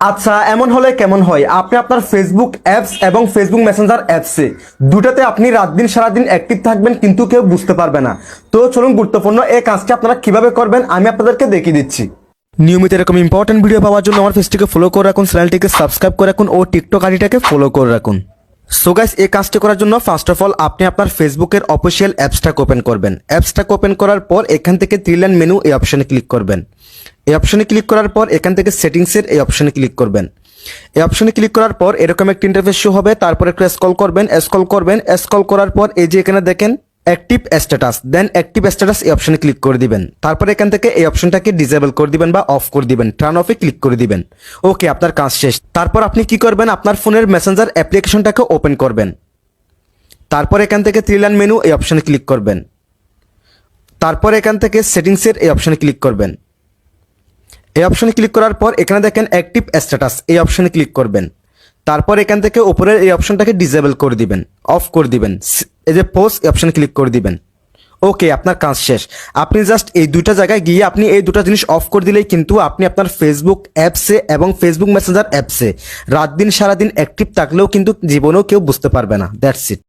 আচ্ছা এমন হলে কেমন হয়? আপনি আপনার ফেসবুক অ্যাপস এবং ফেসবুক মেসেঞ্জার অ্যাপসে দুটাতে আপনি রাত দিন সারাদিন অ্যাক্টিভ থাকবেন, কিন্তু কেউ বুঝতে পারবে না। তো চলুন, গুরুত্বপূর্ণ এই কাজটি আপনারা কীভাবে করবেন, আমি আপনাদেরকে দেখিয়ে দিচ্ছি। নিয়মিত এরকম ইম্পর্টেন্ট ভিডিও পাওয়ার জন্য আমার ফেসটিকে ফলো করে রাখুন চ্যানেলটিকে সাবস্ক্রাইব করে রাখুন ও টিকটক আইডিটাকে ফলো করে রাখুন। সো গাইস এই কাজটি করার জন্য ফার্স্ট অফ অল আপনি আপনার ফেসবুকের অফিসিয়াল অ্যাপসটা ওপেন করবেন। অ্যাপসটাকে ওপেন করার পর এখান থেকে থ্রি লাইন মেনু এই অপশানে ক্লিক করবেন। এই অপশানে ক্লিক করার পর এখান থেকে সেটিংসের এই অপশানে ক্লিক করবেন। এই অপশানে ক্লিক করার পর এরকম একটা ইন্টারফেস শো হবে, তারপর একটু স্ক্রল করবেন স্ক্রল করবেন স্ক্রল করার পর এই যে এখানে দেখেন অ্যাক্টিভ স্ট্যাটাস দেন অ্যাক্টিভ স্ট্যাটাস এই অপশনে ক্লিক করে দিবেন। তারপর এখান থেকে এই অপশনটাকে ডিসেবল করে দিবেন বা অফ করে দিবেন টার্ন অফে ক্লিক করে দিবেন। ওকে আপনার কাজ শেষ। তারপর আপনি কি করবেন? আপনার ফোনের মেসেঞ্জার অ্যাপ্লিকেশনটাকে ওপেন করবেন। তারপর এখান থেকে থ্রি লাইন মেনু এই অপশনে ক্লিক করবেন। তারপর এখান থেকে সেটিংসের এই অপশনে ক্লিক করবেন। এই অপশনে ক্লিক করার পর এখানে দেখেন অ্যাক্টিভ স্ট্যাটাস এই অপশনে ক্লিক করবেন। তারপর এখান থেকে উপরের এই অপশনটাকে ডিসেবল করে দিবেন অফ করে দিবেন। এই যে পোস্ট অপশন ক্লিক করে দিবেন। ওকে আপনার কাজ শেষ। আপনি জাস্ট এই দুইটা জায়গায় গিয়ে আপনি এই দুটো জিনিস অফ করে দিলেই কিন্তু আপনি আপনার ফেসবুক অ্যাপসে এবং ফেসবুক মেসেঞ্জার অ্যাপসে রাত দিন সারাদিন অ্যাক্টিভ থাকলেও কিন্তু জীবনেও কেউ বুঝতে পারবে না। That's it